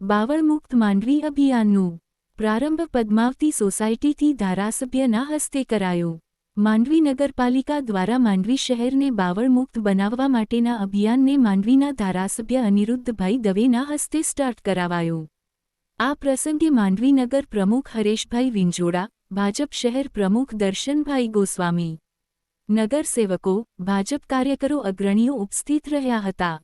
બાવળમુક્ત માંડવી અભિયાનનું પ્રારંભ પદ્માવતી સોસાયટીથી ધારાસભ્યના હસ્તે કરાયો. માંડવી નગરપાલિકા દ્વારા માંડવી શહેરને બાવળમુક્ત બનાવવા માટેના અભિયાનને માંડવીના ધારાસભ્ય અનિરુદ્ધભાઈ દવેના હસ્તે સ્ટાર્ટ કરાવાયો. આ પ્રસંગે માંડવી નગર પ્રમુખ હરેશભાઈ વિંજોડા, ભાજપ શહેર પ્રમુખ દર્શનભાઈ ગોસ્વામી, નગરસેવકો, ભાજપ કાર્યકરો અગ્રણીઓ ઉપસ્થિત રહ્યા હતા.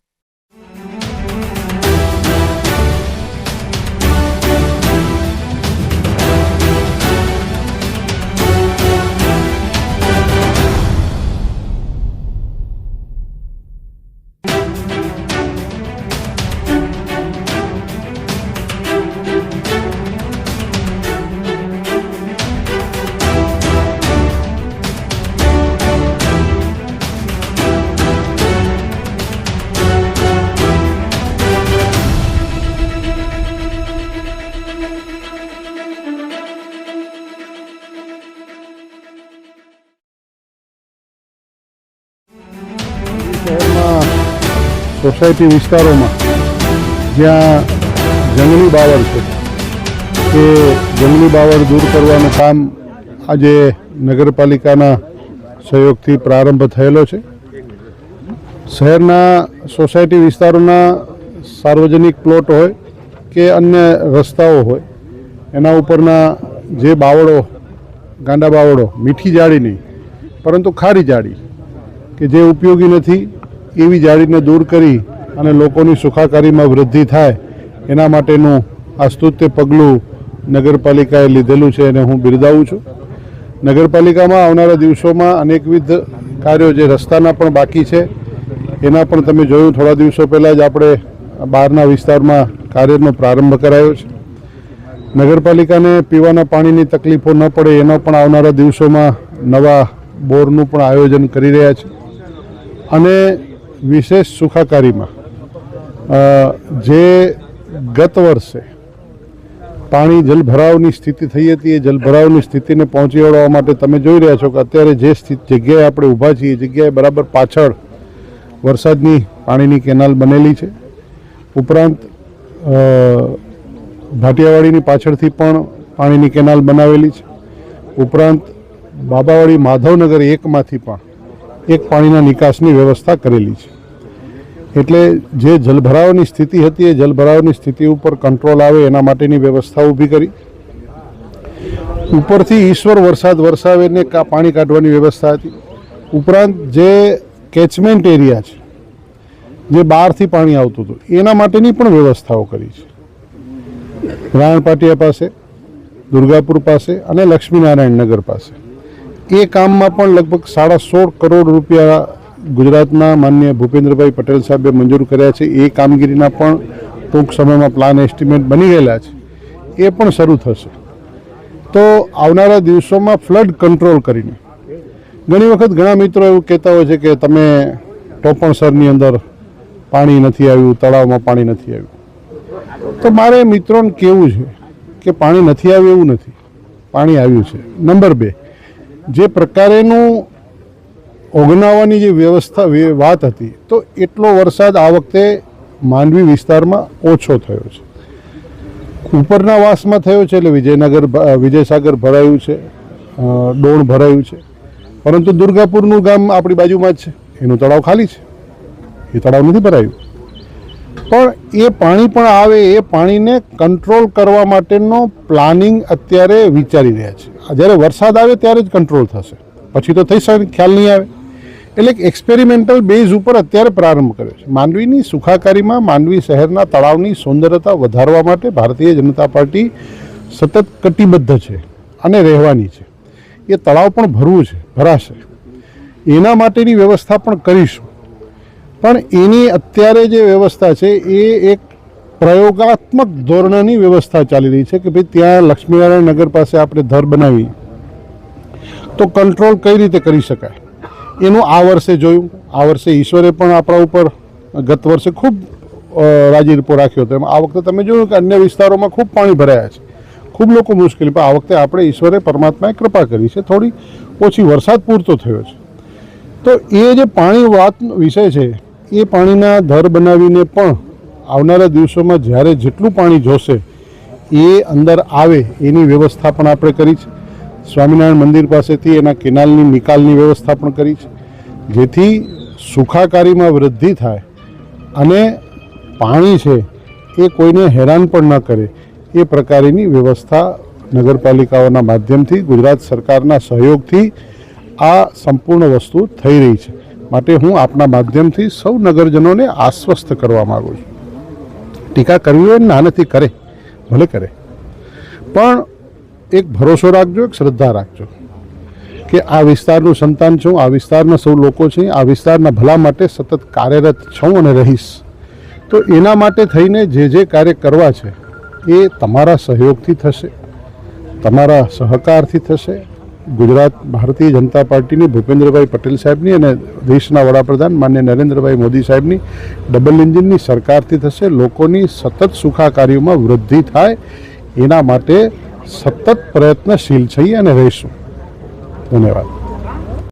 સોસાયટી વિસ્તારોમાં જ્યાં જંગલી બાવર છે, એ જંગલી બાવર દૂર કરવાનું કામ આજે નગરપાલિકાના સહયોગથી પ્રારંભ થયેલો છે. શહેરના સોસાયટી વિસ્તારોના સાર્વજનિક પ્લોટ હોય કે અન્ય રસ્તાઓ હોય, એના ઉપરના જે બાવળો, ગાંડા બાવળો, મીઠી જાળી નહીં પરંતુ ખારી જાળી, કે જે ઉપયોગી નથી એવી જાળીને દૂર કરી અને લોકોની સુખાકારીમાં વૃદ્ધિ થાય, એના માટેનું આ સ્તુત્ય પગલું નગરપાલિકાએ લીધેલું છે અને હું બિરદાવું છું. નગરપાલિકામાં આવનારા દિવસોમાં અનેકવિધ કાર્યો જે રસ્તાના પણ બાકી છે, એના પણ તમે જોયું થોડા દિવસો પહેલાં જ આપણે બહારના વિસ્તારમાં કાર્યનો પ્રારંભ કરાયો છે. નગરપાલિકાને પીવાના પાણીની તકલીફો ન પડે એનો પણ આવનારા દિવસોમાં નવા બોરનું પણ આયોજન કરી રહ્યા છે. અને વિશેષ સુખાકારીમાં જે ગત વર્ષે પાણી જલભરાવની સ્થિતિ થઈ હતી, એ જલભરાવની સ્થિતિને પહોંચી વળવા માટે તમે જોઈ રહ્યા છો કે અત્યારે જે જગ્યાએ આપણે ઊભા છીએ, એ જગ્યાએ બરાબર પાછળ વરસાદની પાણીની કેનાલ બનેલી છે. ઉપરાંત ભાટિયાવાડીની પાછળથી પણ પાણીની કેનાલ બનાવેલી છે. ઉપરાંત, બાબાવાડી માધવનગર એકમાંથી પણ એક પાણીના નિકાસની વ્યવસ્થા કરેલી છે. એટલે જે જલભરાવની સ્થિતિ હતી એ જલભરાવની સ્થિતિ ઉપર કંટ્રોલ આવે એના માટેની વ્યવસ્થા ઊભી કરી. ઉપરથી ઈશ્વર વરસાદ વરસાવે ને પાણી કાઢવાની વ્યવસ્થા હતી. ઉપરાંત જે કેચમેન્ટ એરિયા છે, જે બહારથી પાણી આવતું હતું, એના માટેની પણ વ્યવસ્થાઓ કરી છે. રાણપાટિયા પાસે, દુર્ગાપુર પાસે અને લક્ષ્મીનારાયણ નગર પાસે. એ કામમાં પણ લગભગ સાડા સોળ કરોડ રૂપિયા ગુજરાતના માન્ય ભૂપેન્દ્રભાઈ પટેલ સાહેબે મંજૂર કર્યા છે. એ કામગીરીના પણ ટૂંક સમયમાં પ્લાન એસ્ટિમેટ બની ગયેલા છે. એ પણ શરૂ થશે. તો આવનારા દિવસોમાં ફ્લડ કંટ્રોલ કરીને. ઘણી વખત ઘણા મિત્રો એવું કહેતા હોય છે કે તમે ટોપણસરની અંદર પાણી નથી આવ્યું, તળાવમાં પાણી નથી આવ્યું. તો મારે મિત્રોને કહેવું છે કે પાણી નથી આવ્યું એવું નથી. પાણી આવ્યું છે. નંબર બે. જે પ્રકારેનું ઓગનાવાની જે વ્યવસ્થા વાત હતી, તો એટલો વરસાદ આ વખતે માંડવી વિસ્તારમાં ઓછો થયો છે. ઉપરના વાસમાં થયો છે એટલે વિજયનગર વિજયસાગર ભરાયું છે ડોણ ભરાયું છે. પરંતુ દુર્ગાપુરનું ગામ આપણી બાજુમાં જ છે. એનું તળાવ ખાલી છે. એ તળાવ નથી ભરાયું. પણ એ પાણી પણ આવે, એ પાણીને કંટ્રોલ કરવા માટેનો પ્લાનિંગ અત્યારે વિચારી રહ્યા છે. જ્યારે વરસાદ આવે ત્યારે જ કંટ્રોલ થશે. પછી તો થઈ શકે, ખ્યાલ નહીં આવે. એટલે એક એક્સપેરિમેન્ટલ બેઝ ઉપર અત્યારે પ્રારંભ કર્યો છે. માંડવીની સુખાકારીમાં માંડવી શહેરના તળાવની સુંદરતા વધારવા માટે ભારતીય જનતા પાર્ટી સતત કટિબદ્ધ છે અને રહેવાની છે. એ તળાવ પણ ભરવું છે, ભરાશે. એના માટેની વ્યવસ્થા પણ કરીશું. પણ એની અત્યારે જે વ્યવસ્થા છે, એ એક પ્રયોગાત્મક ધોરણની વ્યવસ્થા ચાલી રહી છે કે ભાઈ ત્યાં લક્ષ્મીનારાયણ નગર પાસે આપણે ધર બનાવી તો કંટ્રોલ કઈ રીતે કરી શકાય? એનું આ વર્ષે જોયું. આ વર્ષે ઈશ્વરે પણ આપણા ઉપર ગત વર્ષે ખૂબ રાજીપો રાખ્યો હતો. એમાં આ વખતે તમે જોયું કે અન્ય વિસ્તારોમાં ખૂબ પાણી ભરાયા છે. ખૂબ લોકો મુશ્કેલી, પણ આ વખતે આપણે ઈશ્વરે, પરમાત્માએ કૃપા કરી છે. થોડી ઓછી વરસાદ પૂરતો થયો છે. તો એ જે પાણી વાત વિષય છે, એ પાણીના ધર બનાવીને પણ આવનારા દિવસોમાં જ્યારે જેટલું પાણી જોશે, એ અંદર આવે એની વ્યવસ્થા પણ આપણે કરી છે. સ્વામિનારાયણ મંદિર પાસેથી એના કેનાલની નિકાલની વ્યવસ્થા પણ કરી છે. જેથી સુખાકારીમાં વૃદ્ધિ થાય અને પાણી છે એ કોઈને હેરાન પણ ન કરે, એ પ્રકારની વ્યવસ્થા નગરપાલિકાઓના માધ્યમથી, ગુજરાત સરકારના સહયોગથી આ સંપૂર્ણ વસ્તુ થઈ રહી છે. માટે હું આપના માધ્યમથી સૌ નગરજનોને આશ્વસ્ત કરવા માગું છું. ટીકા કરવી હોય ને નથી કરે, ભલે કરે. પણ એક ભરોસો રાખજો, એક શ્રદ્ધા રાખજો કે આ વિસ્તારનું સંતાન છું, આ વિસ્તારના સૌ લોકો છે, આ વિસ્તારના ભલા માટે સતત કાર્યરત છું અને રહીશ. તો એના માટે થઈને જે જે કાર્ય કરવા છે, એ તમારા સહયોગથી થશે, તમારા સહકારથી થશે ગુજરાત ભારતીય જનતા પાર્ટીની ભૂપેન્દ્રભાઈ પટેલ સાહેબની અને દેશના વડાપ્રધાન માન્ય નરેન્દ્રભાઈ મોદી સાહેબની ડબલ એન્જિનની સરકારથી થશે. લોકોની સતત સુખાકારીઓમાં વૃદ્ધિ થાય. એના માટે સતત પ્રયત્નશીલ છીએ અને રહીશું. ધન્યવાદ.